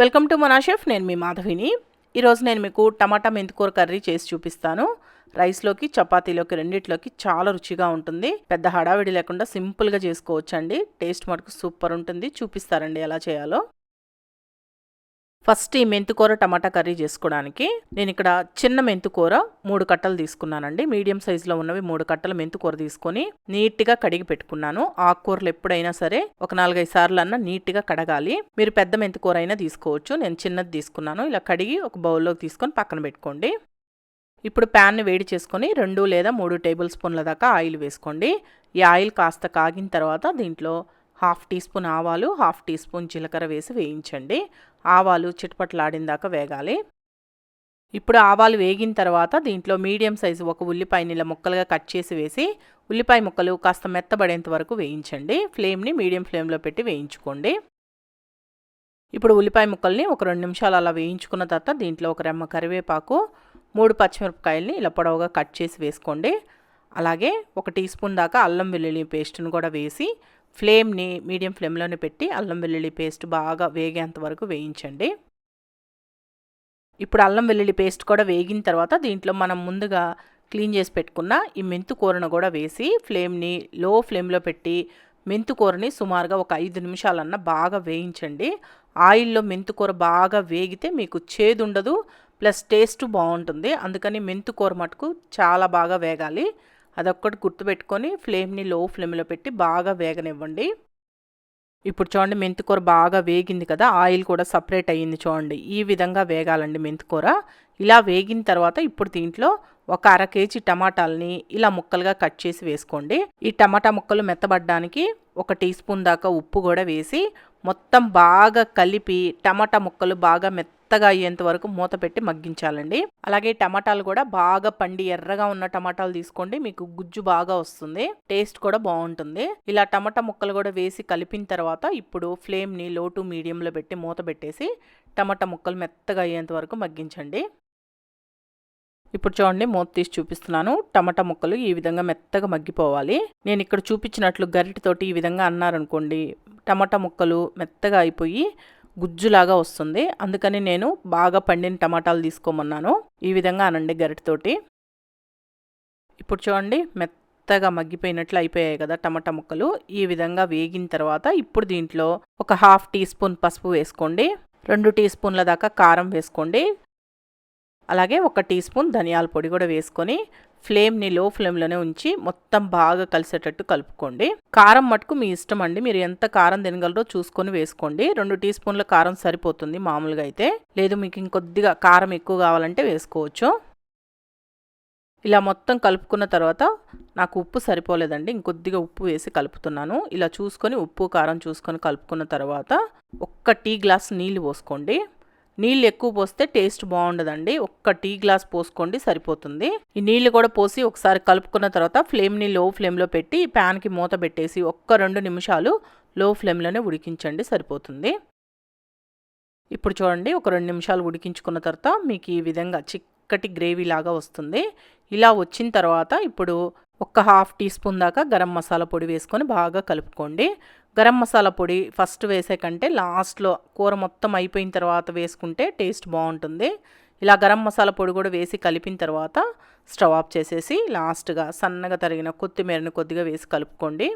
Welcome to మనా chef నేను మీ మాధవిని. ఈరోజు నేను మీకు టమాటా మెంతికూర కర్రీ చేసి చూపిస్తాను. రైస్లోకి చపాతీలోకి రెండిట్లోకి చాలా రుచిగా ఉంటుంది. పెద్ద హడావిడి లేకుండా సింపుల్గా చేసుకోవచ్చండి. టేస్ట్ మటుకు సూపర్ ఉంటుంది. చూపిస్తారండి ఎలా చేయాలో. ఫస్ట్ ఈ మెంతికూర టమాటా కర్రీ చేసుకోవడానికి నేను ఇక్కడ చిన్న మెంతికూర మూడు కట్టలు తీసుకున్నానండి. మీడియం సైజులో ఉన్నవి మూడు కట్టలు మెంతికూర తీసుకొని నీట్గా కడిగి పెట్టుకున్నాను. ఆకుకూరలు ఎప్పుడైనా సరే ఒక నాలుగైదు సార్లు అన్న నీట్గా కడగాలి. మీరు పెద్ద మెంతికూర అయినా తీసుకోవచ్చు. నేను చిన్నది తీసుకున్నాను. ఇలా కడిగి ఒక బౌల్లోకి తీసుకొని పక్కన పెట్టుకోండి. ఇప్పుడు ప్యాన్ని వేడి చేసుకొని రెండు లేదా మూడు టేబుల్ స్పూన్ల దాకా ఆయిల్ వేసుకోండి. ఈ ఆయిల్ కాస్త కాగిన తర్వాత దీంట్లో హాఫ్ టీ స్పూన్ ఆవాలు హాఫ్ టీ స్పూన్ జీలకర్ర వేసి వేయించండి. ఆవాలు చిటపట్లాడిందాక వేగాలి. ఇప్పుడు ఆవాలు వేగిన తర్వాత దీంట్లో మీడియం సైజు ఒక ఉల్లిపాయని ఇలా ముక్కలుగా కట్ చేసి వేసి ఉల్లిపాయ ముక్కలు కాస్త మెత్తబడేంత వరకు వేయించండి. ఫ్లేమ్ని మీడియం ఫ్లేమ్లో పెట్టి వేయించుకోండి. ఇప్పుడు ఉల్లిపాయ ముక్కల్ని ఒక రెండు నిమిషాలు అలా వేయించుకున్న తర్వాత దీంట్లో ఒక రెమ్మ కరివేపాకు మూడు పచ్చిమిరపకాయల్ని ఇలా పొడవుగా కట్ చేసి వేసుకోండి. అలాగే ఒక టీ స్పూన్ దాకా అల్లం వెల్లుల్లి పేస్ట్ని కూడా వేసి ఫ్లేమ్ని మీడియం ఫ్లేమ్లోనే పెట్టి అల్లం వెల్లుల్లి పేస్ట్ బాగా వేగేంత వరకు వేయించండి. ఇప్పుడు అల్లం వెల్లుల్లి పేస్ట్ కూడా వేగిన తర్వాత దీంట్లో మనం ముందుగా క్లీన్ చేసి పెట్టుకున్న ఈ మెంతు కూరను కూడా వేసి ఫ్లేమ్ని లో ఫ్లేమ్లో పెట్టి మెంతు కూరని సుమారుగా ఒక ఐదు నిమిషాలన్నా బాగా వేయించండి. ఆయిల్లో మెంతు కూర బాగా వేగితే మీకు చేదు ఉండదు ప్లస్ టేస్ట్ బాగుంటుంది. అందుకని మెంతు కూర మటుకు చాలా బాగా వేగాలి. అదొక్కటి గుర్తుపెట్టుకొని ఫ్లేమ్ని లో ఫ్లేమ్లో పెట్టి బాగా వేగనివ్వండి. ఇప్పుడు చూడండి మెంతికూర బాగా వేగింది కదా ఆయిల్ కూడా సపరేట్ అయ్యింది చూడండి. ఈ విధంగా వేగాలండి మెంతికూర. ఇలా వేగిన తర్వాత ఇప్పుడు దీంట్లో ఒక అర కేజీ టమాటాలని ఇలా ముక్కలుగా కట్ చేసి వేసుకోండి. ఈ టమాటా ముక్కలు మెత్తబడ్డానికి ఒక టీ స్పూన్ దాకా ఉప్పు కూడా వేసి మొత్తం బాగా కలిపి టమాటా ముక్కలు బాగా మెత్త మెత్తగా అయ్యేంత వరకు మూత పెట్టి మగ్గించాలండి. అలాగే టమాటాలు కూడా బాగా పండి ఎర్రగా ఉన్న టమాటాలు తీసుకోండి మీకు గుజ్జు బాగా వస్తుంది టేస్ట్ కూడా బాగుంటుంది. ఇలా టమాటా ముక్కలు కూడా వేసి కలిపిన తర్వాత ఇప్పుడు ఫ్లేమ్ని లో టు మీడియంలో పెట్టి మూత పెట్టేసి టమాటా ముక్కలు మెత్తగా అయ్యేంత వరకు మగ్గించండి. ఇప్పుడు చూడండి మూత తీసి చూపిస్తున్నాను. టమాటా ముక్కలు ఈ విధంగా మెత్తగా మగ్గిపోవాలి. నేను ఇక్కడ చూపించినట్లు గరిటితోటి ఈ విధంగా అన్నారనుకోండి టమాటా ముక్కలు మెత్తగా అయిపోయి గుజ్జులాగా వస్తుంది. అందుకని నేను బాగా పండిన టమాటాలు తీసుకోమన్నాను. ఈ విధంగా అనండి గరిటతోటి. ఇప్పుడు చూడండి మెత్తగా మగ్గిపోయినట్లు అయిపోయాయి కదా టమాటా ముక్కలు. ఈ విధంగా వేగిన తర్వాత ఇప్పుడు దీంట్లో ఒక హాఫ్ టీ స్పూన్ పసుపు వేసుకోండి. రెండు టీ స్పూన్ల దాకా కారం వేసుకోండి. అలాగే ఒక టీ స్పూన్ ధనియాల పొడి కూడా వేసుకొని ఫ్లేమ్ని లో ఫ్లేమ్లోనే ఉంచి మొత్తం బాగా కలిసేటట్టు కలుపుకోండి. కారం మటుకు మీ ఇష్టం అండి. మీరు ఎంత కారం తినగలరో చూసుకొని వేసుకోండి. రెండు టీ స్పూన్ల కారం సరిపోతుంది మామూలుగా అయితే. లేదు మీకు ఇంకొద్దిగా కారం ఎక్కువ కావాలంటే వేసుకోవచ్చు. ఇలా మొత్తం కలుపుకున్న తర్వాత నాకు ఉప్పు సరిపోలేదండి. ఇంకొద్దిగా ఉప్పు వేసి కలుపుతున్నాను. ఇలా చూసుకొని ఉప్పు కారం చూసుకొని కలుపుకున్న తర్వాత ఒక్క టీ గ్లాస్ నీళ్ళు పోసుకోండి. నీళ్ళు ఎక్కువ పోస్తే టేస్ట్ బాగుండదండి. ఒక్క టీ గ్లాస్ పోసుకోండి సరిపోతుంది. ఈ నీళ్ళు కూడా పోసి ఒకసారి కలుపుకున్న తర్వాత ఫ్లేమ్ని లో ఫ్లేమ్లో పెట్టి ప్యాన్కి మూత పెట్టేసి ఒక్క రెండు నిమిషాలు లో ఫ్లేమ్లోనే ఉడికించండి సరిపోతుంది. ఇప్పుడు చూడండి ఒక రెండు నిమిషాలు ఉడికించుకున్న తర్వాత మీకు ఈ విధంగా చిక్కటి గ్రేవీ లాగా వస్తుంది. ఇలా వచ్చిన తర్వాత ఇప్పుడు ఒక హాఫ్ టీ స్పూన్ దాకా గరం మసాలా పొడి వేసుకొని బాగా కలుపుకోండి. గరం మసాలా పొడి ఫస్ట్ వేసే కంటే లాస్ట్లో కూర మొత్తం అయిపోయిన తర్వాత వేసుకుంటే టేస్ట్ బాగుంటుంది. ఇలా గరం మసాలా పొడి కూడా వేసి కలిపిన తర్వాత స్టవ్ ఆఫ్ చేసేసి లాస్ట్గా సన్నగా తరిగిన కొత్తిమీరని కొద్దిగా వేసి కలుపుకోండి.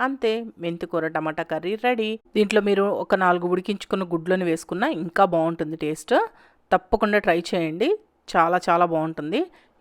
అంతే మెంతికూర టమాటా కర్రీ రెడీ. దీంట్లో మీరు ఒక నాలుగు ఉడికించుకున్న గుడ్లను వేసుకున్న ఇంకా బాగుంటుంది టేస్ట్. తప్పకుండా ట్రై చేయండి. చాలా చాలా బాగుంటుంది.